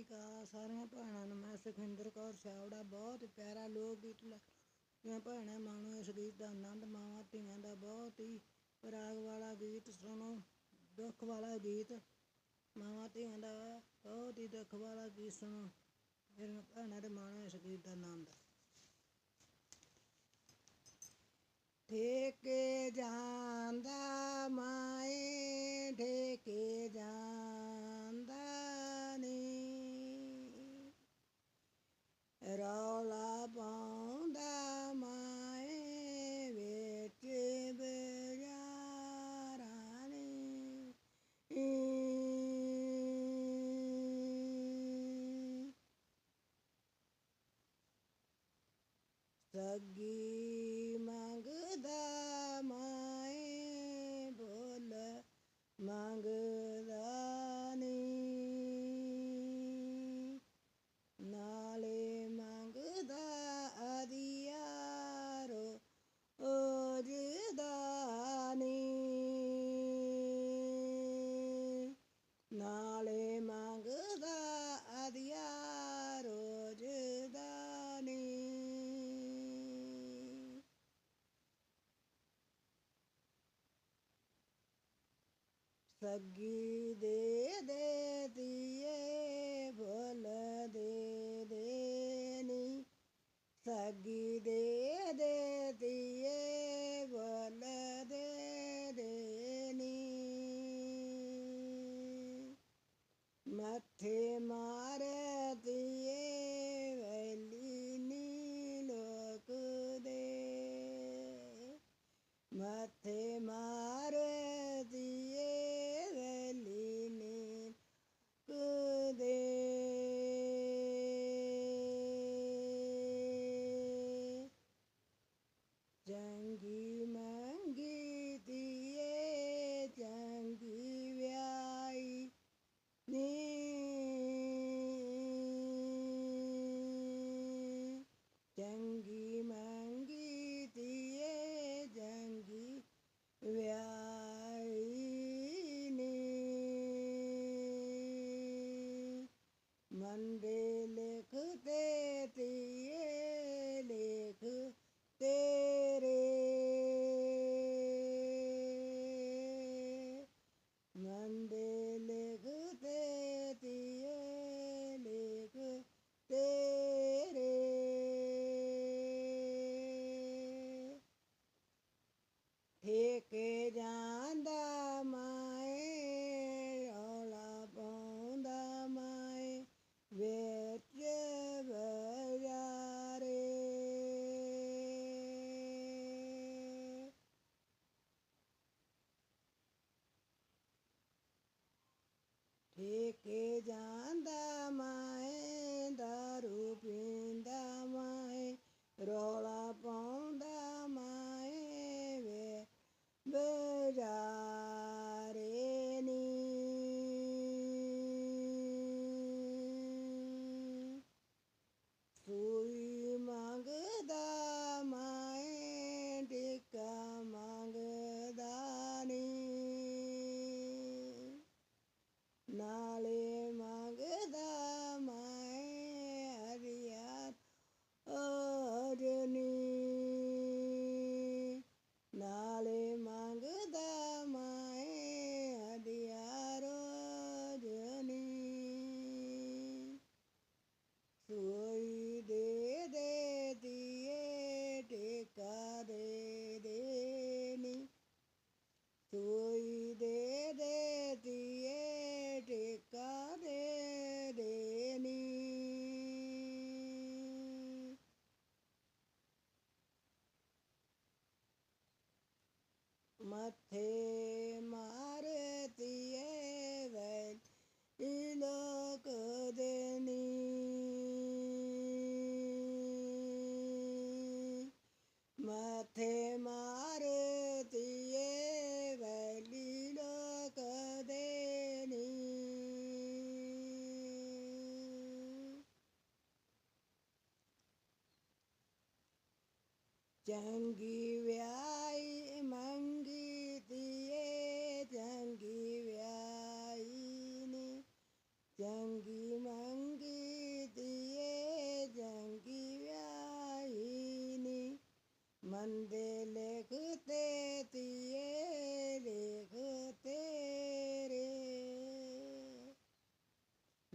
ਸ੍ਰੀ ਅਕਾਲ ਸਾਰੀਆਂ ਭੈਣਾਂ ਨੂੰ ਮੈਂ ਸੁਖਿੰਦਰ ਕੌਰ ਸ਼ਾਵੜਾ ਬਹੁਤ ਪਿਆਰਾ ਲੋਕ ਗੀਤ ਮੈਂ ਭੈਣਾਂ ਮਾਣੋ ਇਸ ਗੀਤ ਦਾ ਆਨੰਦ ਮਾਵਾਂ, ਧੀਆਂ ਦਾ ਬਹੁਤ ਹੀ ਰਾਗ ਵਾਲਾ ਗੀਤ, ਸੁਣੋ, ਦੁੱਖ ਵਾਲਾ ਗੀਤ। ਮਾਵਾਂ, ਧੀਆਂ ਦਾ ਬਹੁਤ ਹੀ ਦੁੱਖ ਵਾਲਾ ਗੀਤ, ਸੁਣੋ। ਮੇਰੀਆਂ ਭੈਣਾਂ ਦੇ ਮਾਣੋ ਇਸ ਗੀਤ ਦਾ ਆਨੰਦ ਸੱਗੀ ਸੱਗੀ ਦੇ ਦੇ ਦੀਏ ਭੁੱਲ ਦੇ ਦੇ ਨੀ। ਸੱਗੀ ਦੇ ਦੇ ਦੀਏ ਭੁੱਲ ਦੇ ਦੇ ਨੀ। ਮੱਥੇ ਮਾ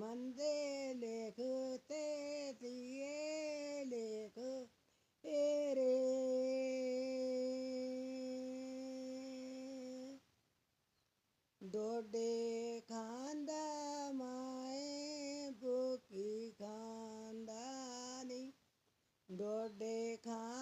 ਮਨ ਦੇ ਲੇਖ ਤੇ ਤੀਏ ਲੇਖ ਤੇਰੇ। ਡੋਡੇ ਖਾਂਦਾ ਮਾਏ, ਭੁਖੀ ਖਾਂਦਾ ਨਹੀਂ। ਡੋਡੇ ਖਾਂ